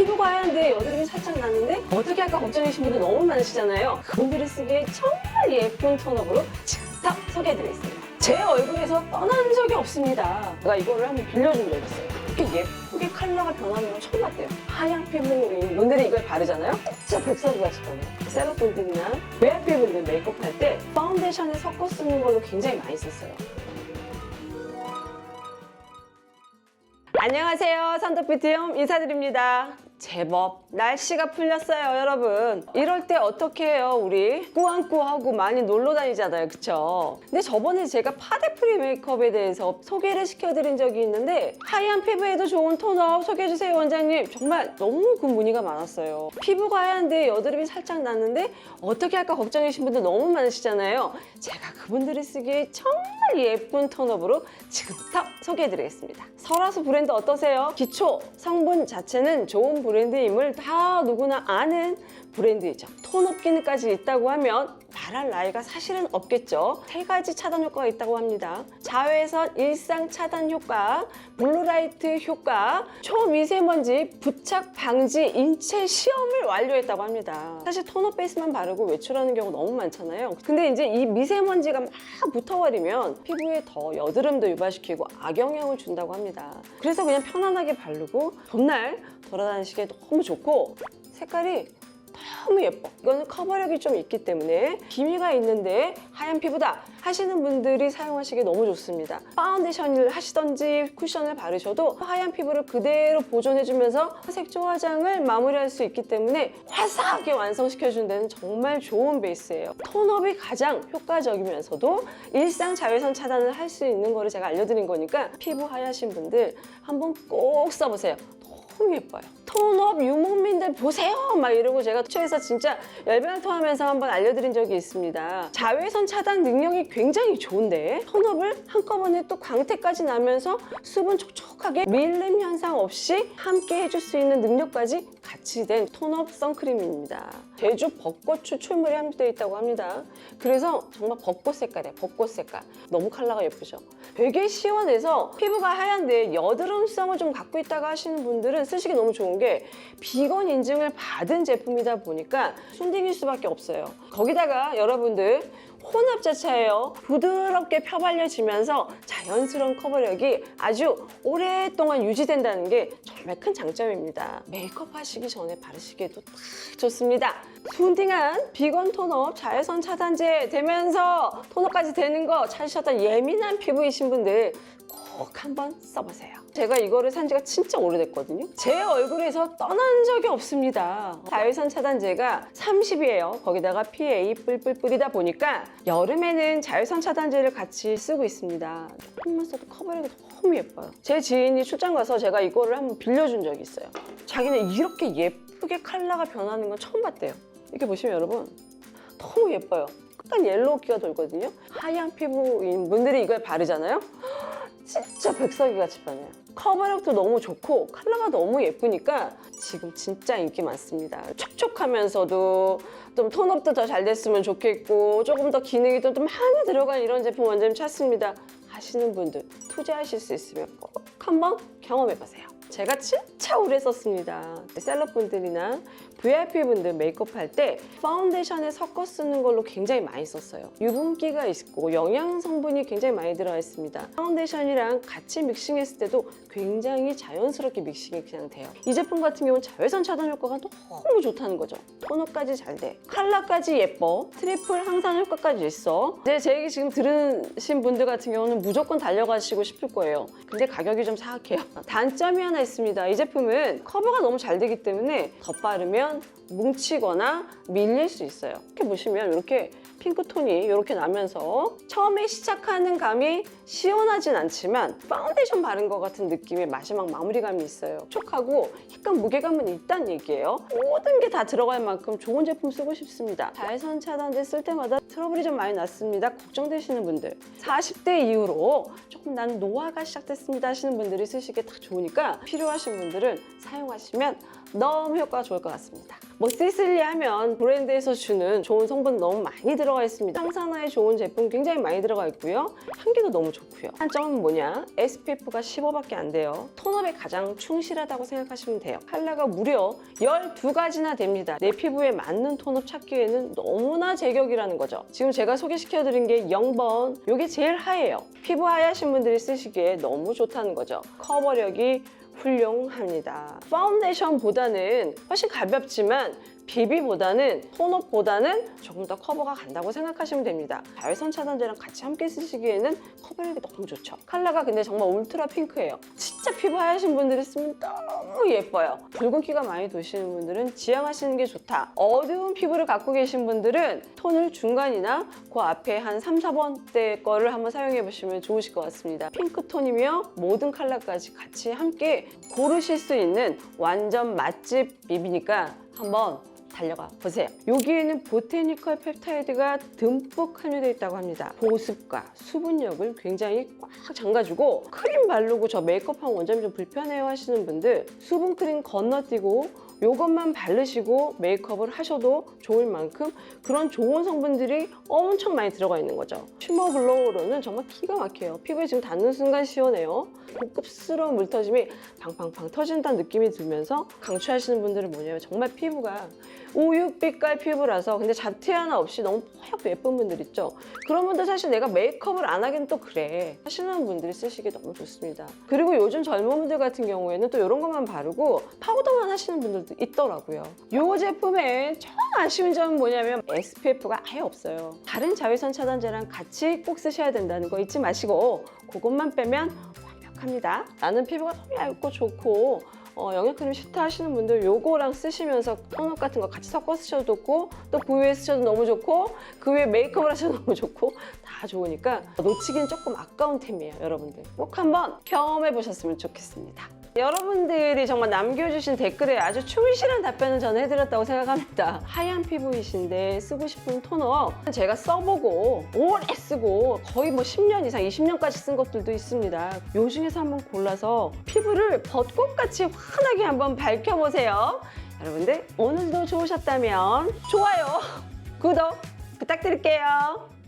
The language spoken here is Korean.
피부가 하얀데 여드름이 살짝 나는데 어떻게 할까 걱정이신 분들 너무 많으시잖아요. 그분들이 쓰기에 정말 예쁜 톤업으로 직접 소개해드리겠습니다. 제 얼굴에서 떠난 적이 없습니다. 제가 이거를 한번 빌려준 적이 있어요. 이렇게 예쁘게 컬러가 변하는 건 처음 봤대요. 하얀 피부인 분들이 이걸 바르잖아요. 진짜 백설기 같이 변해요. 셀럽 분들이나 VIP 분들 메이크업 할 때 파운데이션에 섞어 쓰는 걸로 굉장히 많이 썼어요. 안녕하세요. 산더피트용 인사드립니다. 제법 날씨가 풀렸어요, 여러분. 이럴 때 어떻게 해요, 우리? 꾸안꾸하고 많이 놀러 다니잖아요, 그쵸? 근데 저번에 제가 파데프리 메이크업에 대해서 소개를 시켜드린 적이 있는데 하얀 피부에도 좋은 톤업 소개해주세요, 원장님. 정말 너무 그 문의가 많았어요. 피부가 하얀데 여드름이 살짝 났는데 어떻게 할까 걱정이신 분들 너무 많으시잖아요. 제가 그분들이 쓰기에 정말 예쁜 톤업으로 지금부터 소개해드리겠습니다. 설화수 브랜드 어떠세요? 기초 성분 자체는 좋은 브랜드 임을 다 누구나 아는 브랜드이죠. 톤업 기능까지 있다고 하면 말할 나이가 사실은 없겠죠. 세 가지 차단 효과가 있다고 합니다. 자외선 일상 차단 효과, 블루라이트 효과, 초미세먼지 부착 방지 인체 시험을 완료했다고 합니다. 사실 톤업 베이스만 바르고 외출하는 경우 너무 많잖아요. 근데 이제 이 미세먼지가 막 붙어버리면 피부에 더 여드름도 유발시키고 악영향을 준다고 합니다. 그래서 그냥 편안하게 바르고 봄날 돌아다니시기에 너무 좋고 색깔이 너무 예뻐. 이거는 커버력이 좀 있기 때문에 기미가 있는데 하얀 피부다 하시는 분들이 사용하시기 너무 좋습니다. 파운데이션을 하시던지 쿠션을 바르셔도 하얀 피부를 그대로 보존해주면서 색조 화장을 마무리할 수 있기 때문에 화사하게 완성시켜주는 데는 정말 좋은 베이스예요. 톤업이 가장 효과적이면서도 일상 자외선 차단을 할 수 있는 거를 제가 알려드린 거니까 피부 하얗신 분들 한번 꼭 써보세요. 너무 예뻐요. 톤업 유목민들 보세요! 막 이러고 제가 투에서 진짜 열변을 토하면서 한번 알려드린 적이 있습니다. 자외선 차단 능력이 굉장히 좋은데 톤업을 한꺼번에 또 광택까지 나면서 수분 촉촉하게 밀림 현상 없이 함께 해줄 수 있는 능력까지 같이 된 톤업 선크림입니다. 제주 벚꽃 추출물이 함유되어 있다고 합니다. 그래서 정말 벚꽃 색깔이에요. 벚꽃 색깔. 너무 컬러가 예쁘죠? 되게 시원해서 피부가 하얀데 여드름성을 좀 갖고 있다가 하시는 분들은 쓰시기 너무 좋은 게 비건 인증을 받은 제품이다 보니까 순딩일 수밖에 없어요. 거기다가 여러분들 혼합자차예요. 부드럽게 펴발려지면서 자연스러운 커버력이 아주 오랫동안 유지된다는 게 정말 큰 장점입니다. 메이크업 하시기 전에 바르시기에도 딱 좋습니다. 순딩한 비건 톤업 자외선 차단제 되면서 톤업까지 되는 거 찾으셨던 예민한 피부이신 분들 꼭 한번 써보세요. 제가 이거를 산 지가 진짜 오래됐거든요. 제 얼굴에서 떠난 적이 없습니다. 자외선 차단제가 30이에요. 거기다가 PA 뿔뿔 뿌리다 보니까 여름에는 자외선 차단제를 같이 쓰고 있습니다. 조금만 써도 커버력이 너무 예뻐요. 제 지인이 출장 가서 제가 이거를 한번 빌려준 적이 있어요. 자기는 이렇게 예쁘게 컬러가 변하는 건 처음 봤대요. 이렇게 보시면 여러분 너무 예뻐요. 약간 옐로우 기가 돌거든요. 하얀 피부인 분들이 이걸 바르잖아요. 진짜 백설기 같이 변해요. 커버력도 너무 좋고 컬러가 너무 예쁘니까 지금 진짜 인기 많습니다. 촉촉하면서도 좀 톤업도 더 잘 됐으면 좋겠고 조금 더 기능이 좀 많이 들어간 이런 제품 원장님 찾습니다. 하시는 분들 투자하실 수 있으면 꼭 한번 경험해보세요. 제가 진짜 오래 썼습니다. 셀럽분들이나 VIP분들 메이크업 할 때 파운데이션에 섞어 쓰는 걸로 굉장히 많이 썼어요. 유분기가 있고 영양 성분이 굉장히 많이 들어가 있습니다. 파운데이션이랑 같이 믹싱했을 때도 굉장히 자연스럽게 믹싱이 그냥 돼요. 이 제품 같은 경우는 자외선 차단 효과가 너무 좋다는 거죠. 톤업까지 잘 돼. 컬러까지 예뻐. 트리플 항산 효과까지 있어. 이제 제 얘기 지금 들으신 분들 같은 경우는 무조건 달려가시고 싶을 거예요. 근데 가격이 좀 사악해요. 단점이 하나 있습니다. 이 제품은 커버가 너무 잘 되기 때문에 덧바르면 뭉치거나 밀릴 수 있어요. 이렇게 보시면 이렇게 핑크톤이 이렇게 나면서 처음에 시작하는 감이 시원하진 않지만 파운데이션 바른 것 같은 느낌의 마지막 마무리감이 있어요. 촉하고 약간 무게감은 있다는 얘기예요. 모든 게 다 들어갈 만큼 좋은 제품 쓰고 싶습니다. 자외선 차단제 쓸 때마다 트러블이 좀 많이 났습니다. 걱정되시는 분들 40대 이후로 조금 나는 노화가 시작됐습니다 하시는 분들이 쓰시기에 딱 좋으니까 필요하신 분들은 사용하시면 너무 효과가 좋을 것 같습니다. 뭐 시슬리 하면 브랜드에서 주는 좋은 성분 너무 많이 들어가 있습니다. 항산화에 좋은 제품 굉장히 많이 들어가 있고요. 향기도 너무 좋고요. 한점은 뭐냐? SPF가 15밖에 안 돼요. 톤업에 가장 충실하다고 생각하시면 돼요. 컬러가 무려 12가지나 됩니다. 내 피부에 맞는 톤업 찾기에는 너무나 제격이라는 거죠. 지금 제가 소개시켜드린 게 0번. 이게 제일 하얘요. 피부 하얘신 분들이 쓰시기에 너무 좋다는 거죠. 커버력이 훌륭합니다. 파운데이션보다는 훨씬 가볍지만 비비보다는 톤업보다는 조금 더 커버가 간다고 생각하시면 됩니다. 자외선 차단제랑 같이 함께 쓰시기에는 커버력이 너무 좋죠. 컬러가 근데 정말 울트라 핑크예요. 진짜 피부 하얘신 분들이 쓰면 너무 예뻐요. 붉은기가 많이 도시는 분들은 지양하시는 게 좋다. 어두운 피부를 갖고 계신 분들은 톤을 중간이나 그 앞에 한 3, 4번대 거를 한번 사용해 보시면 좋으실 것 같습니다. 핑크톤이며 모든 컬러까지 같이 함께 고르실 수 있는 완전 맛집 립이니까 한번 달려가 보세요. 여기에는 보테니컬 펩타이드가 듬뿍 함유되어 있다고 합니다. 보습과 수분력을 굉장히 꽉 잠가주고 크림 바르고 저 메이크업하면 원장님 좀 불편해요 하시는 분들 수분 크림 건너뛰고 이것만 바르시고 메이크업을 하셔도 좋을 만큼 그런 좋은 성분들이 엄청 많이 들어가 있는 거죠. 쉬머 글로우로는 정말 기가 막혀요. 피부에 지금 닿는 순간 시원해요. 고급스러운 물터짐이 팡팡팡 터진다는 느낌이 들면서 강추하시는 분들은 뭐냐면 정말 피부가 우윳빛깔 피부라서 근데 잡티 하나 없이 너무 뽀얗고 예쁜 분들 있죠. 그런 분들 사실 내가 메이크업을 안 하긴 또 그래 하시는 분들이 쓰시기 너무 좋습니다. 그리고 요즘 젊은 분들 같은 경우에는 또 이런 것만 바르고 파우더만 하시는 분들도 있더라고요. 이 제품의 정 아쉬운 점은 뭐냐면 SPF가 아예 없어요. 다른 자외선 차단제랑 같이 꼭 쓰셔야 된다는 거 잊지 마시고 그것만 빼면 완벽합니다. 나는 피부가 너무 얇고 좋고 어, 영양크림 싫다 하시는 분들 요거랑 쓰시면서 톤업 같은 거 같이 섞어 쓰셔도 좋고 또그 위에 쓰셔도 너무 좋고 그 위에 메이크업을 하셔도 너무 좋고 다 좋으니까 놓치긴 조금 아까운 템이에요 여러분들 꼭 한번 경험해 보셨으면 좋겠습니다 여러분들이 정말 남겨주신 댓글에 아주 충실한 답변을 저는 해드렸다고 생각합니다. 하얀 피부이신데 쓰고 싶은 토너 제가 써보고 오래 쓰고 거의 뭐 10년 이상 20년까지 쓴 것들도 있습니다. 요 중에서 한번 골라서 피부를 벚꽃같이 환하게 한번 밝혀보세요. 여러분들 오늘도 좋으셨다면 좋아요 구독 부탁드릴게요